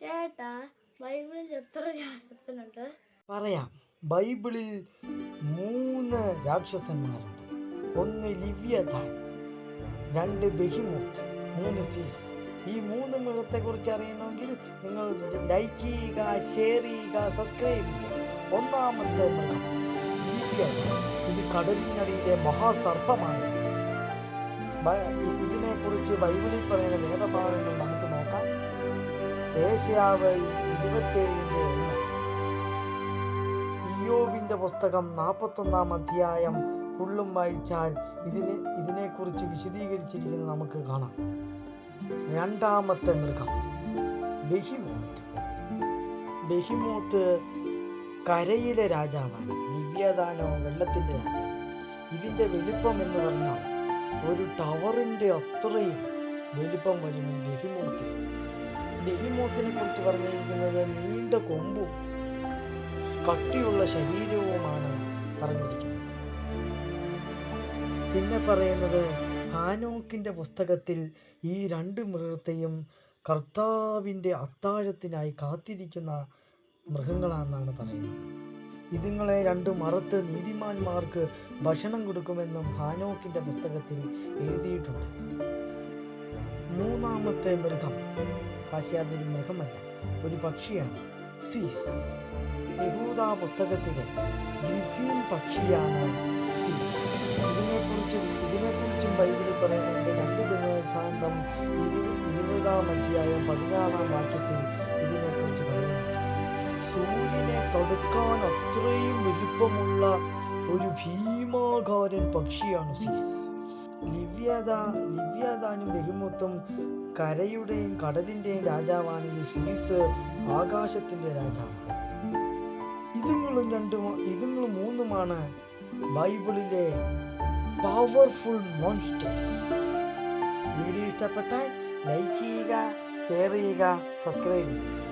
ചേട്ടാ പറയാം. ബൈബിളിൽ മൂന്ന് രാക്ഷസന്മാരുണ്ട്. ഒന്ന് ലിവ്യതാൻ രണ്ട് ബെഹിമോത്ത് മൂന്ന് ചീസ് ഈ മൂന്ന് മൃഗത്തെക്കുറിച്ച് അറിയണമെങ്കിൽ നിങ്ങൾ ലൈക്ക് ചെയ്യുക ഷെയർ ചെയ്യുക സബ്സ്ക്രൈബ് ചെയ്യുക. ഒന്നാമത്തെ മൃഗം ലിവ്യതാൻ ഇത് കടലിനടിയിലെ മഹാസർപ്പമാണ്. ഇതിനെക്കുറിച്ച് ബൈബിളിൽ പറയുന്ന വേദഭാഗങ്ങൾ നമുക്ക് നോക്കാം. ഏഷ്യാവ് ഇരുപത്തേഴിന്റെ ഒന്ന്. ഇയോബിന്റെ പുസ്തകം നാൽപ്പത്തൊന്നാം അധ്യായം ഫുള്ളും വായിച്ചാൽ ഇതിനെ ഇതിനെക്കുറിച്ച് വിശദീകരിച്ചിരിക്കുന്നത് നമുക്ക് കാണാം. രണ്ടാമത്തെ മൃഗം ബെഹിമോത്ത്. ബെഹിമോത്ത് കരയിലെ രാജാവാണ് ദിവ്യദാനോ വെള്ളത്തിന്റെ രാജാവ് ഇതിന്റെ വലിപ്പം എന്ന് പറഞ്ഞാൽ ഒരു ടവറിന്റെ അത്രയും വലിപ്പം വരും ഈ ബെഹിമോത്തിന് കുറിച്ച് പറഞ്ഞിരിക്കുന്നത് നീണ്ട കൊമ്പും കട്ടിയുള്ള ശരീരവുമാണ് പറഞ്ഞിരിക്കുന്നത്. പിന്നെ പറയുന്നത് ഹാനോക്കിന്റെ പുസ്തകത്തിൽ ഈ രണ്ട് മൃഗത്തെയും കർത്താവിന്റെ അത്താഴത്തിനായി കാത്തിരിക്കുന്ന മൃഗങ്ങളാണെന്നാണ് പറയുന്നത്. ഇതുങ്ങളെ രണ്ടും മറുത്ത് നീതിമാന്മാർക്ക് ഭക്ഷണം കൊടുക്കുമെന്നും ഹാനോക്കിന്റെ പുസ്തകത്തിൽ എഴുതിയിട്ടുണ്ട്. മൂന്നാമത്തെ മൃഗം പക്ഷേ അതൊരു മൃഗമല്ല ഒരു പക്ഷിയാണ്. സീസ്. യഹൂദ പുസ്തകത്തിലെ ഗ്രിഫീൻ പക്ഷിയാണ് സീസ്. ഇതിനെക്കുറിച്ചും ഇതിനെക്കുറിച്ചും ബൈബിളിൽ പറയുന്നുണ്ട് രണ്ട് ഇരു ഇരുപതാം അധ്യായം പതിനാറാം വാക്യത്തിൽ ഇതിനെക്കുറിച്ച് പറയുന്നുണ്ട്. സൂര്യനെ തടുക്കാൻ അത്രയും വലിപ്പമുള്ള ഒരു ഭീമാകാരൻ പക്ഷിയാണ് സീസ്. ലിവ്യത ലിവ്യതാനും ബഹുമൊത്തും കരയുടെയും കടലിന്റെയും രാജാവാണെങ്കിൽ സീസ് ആകാശത്തിന്റെ രാജാവാണ്. ഇതുങ്ങളും രണ്ടും ഇതുങ്ങളും മൂന്നുമാണ് ബൈബിളിലെ പവർഫുൾ മോൺസ്റ്റേഴ്സ് വീഡിയോ ഇഷ്ടപ്പെട്ടാൽ ലൈക്ക് ചെയ്യുക ഷെയർ ചെയ്യുക സബ്സ്ക്രൈബ് ചെയ്യുക.